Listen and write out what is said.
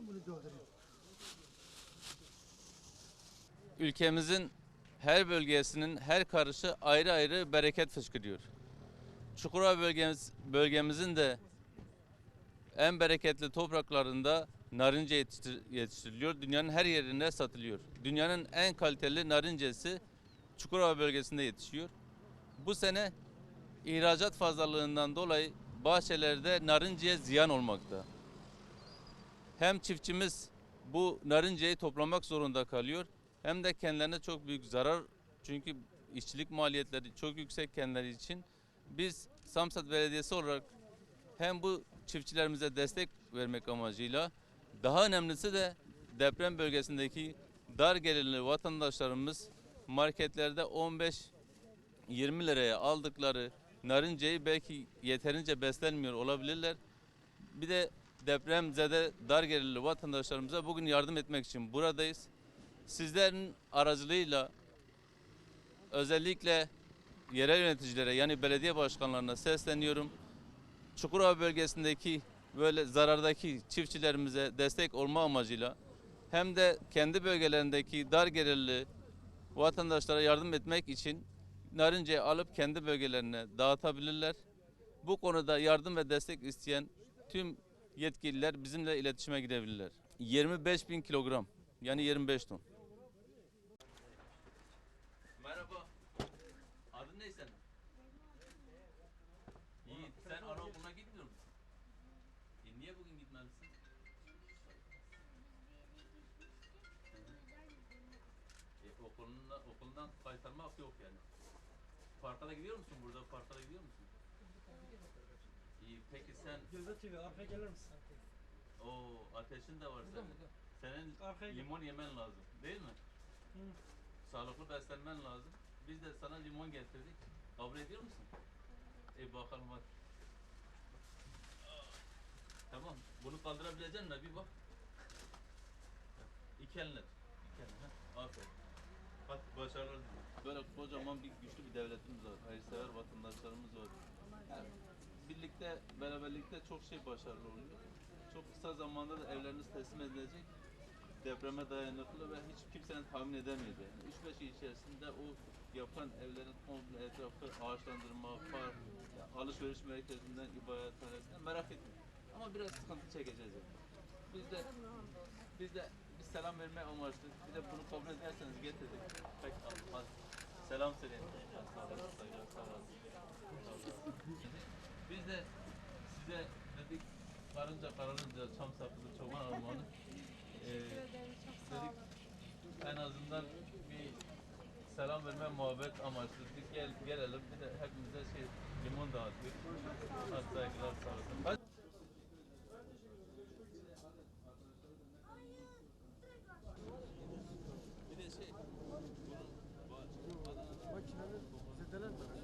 Aman bunu doldurayım. ülkemizin her bölgesinin her karışı ayrı ayrı bereket fışkırıyor. Çukurova bölgemiz, bölgemizin de en bereketli topraklarında narince yetiştir- yetiştiriliyor. Dünyanın her yerinde satılıyor. Dünyanın en kaliteli narincesi Çukurova bölgesinde yetişiyor. Bu sene ihracat fazlalığından dolayı bahçelerde narinceye ziyan olmakta. Hem çiftçimiz bu narinceyi toplamak zorunda kalıyor hem de kendilerine çok büyük zarar çünkü işçilik maliyetleri çok yüksek kendileri için. Biz Samsat Belediyesi olarak hem bu çiftçilerimize destek vermek amacıyla daha önemlisi de deprem bölgesindeki dar gelirli vatandaşlarımız marketlerde 15 20 liraya aldıkları narinceyi belki yeterince beslenmiyor olabilirler. Bir de depremzede dar gelirli vatandaşlarımıza bugün yardım etmek için buradayız. Sizlerin aracılığıyla özellikle yerel yöneticilere yani belediye başkanlarına sesleniyorum. Çukurova bölgesindeki böyle zarardaki çiftçilerimize destek olma amacıyla hem de kendi bölgelerindeki dar gelirli vatandaşlara yardım etmek için narinceyi alıp kendi bölgelerine dağıtabilirler. Bu konuda yardım ve destek isteyen tüm yetkililer bizimle iletişime gidebilirler. 25 bin kilogram yani 25 ton. Merhaba. Adın ne senin? Yiğit sen anaokuluna gitmiyor musun? E niye bugün gitmelisin? E okulundan, okulundan kaytarmak yok yani. Parka da gidiyor musun burada? Parka da gidiyor musun? İyi peki sen TV arkaya gelir misin? o ateşin de var Burada senin. Senin Arkaya gel. limon yemen lazım değil mi? Hı. Sağlıklı beslenmen lazım. Biz de sana limon getirdik. Kabul ediyor musun? E bakalım hadi. Tamam. Bunu kaldırabilecek misin? Bir bak. İki tut. İki elinle. ha. Aferin. Hadi başarılar. Böyle kocaman bir güçlü bir devletimiz var. Hayırsever vatandaşlarımız birlikte, beraberlikte çok şey başarılı oluyor. Çok kısa zamanda da evleriniz teslim edilecek depreme dayanıklı ve hiç kimsenin tahmin edemedi. Yani 3-5 yıl içerisinde o yapılan evlerin komple etrafı ağaçlandırma, park, ya alışveriş merkezinden ibarethanesinden merak etmeyin. Ama biraz sıkıntı çekeceğiz yani. Biz de biz de bir selam verme amaçlı. Bir de bunu kabul ederseniz getirdik. Peki al, hadi. Selam söyleyin. Sağ olun, sağ olun. Sağ olun. Biz de size dedik karınca kararınca çam sakızı çoban armağanı. Ee, dedik en azından bir selam verme muhabbet amaçlı dedik gel, gelelim bir de hepimize şey limon dağıtıyor. Hadi saygılar sağ olun. Hadi. Bir de şey, bunun Makinenin zedelenmemesi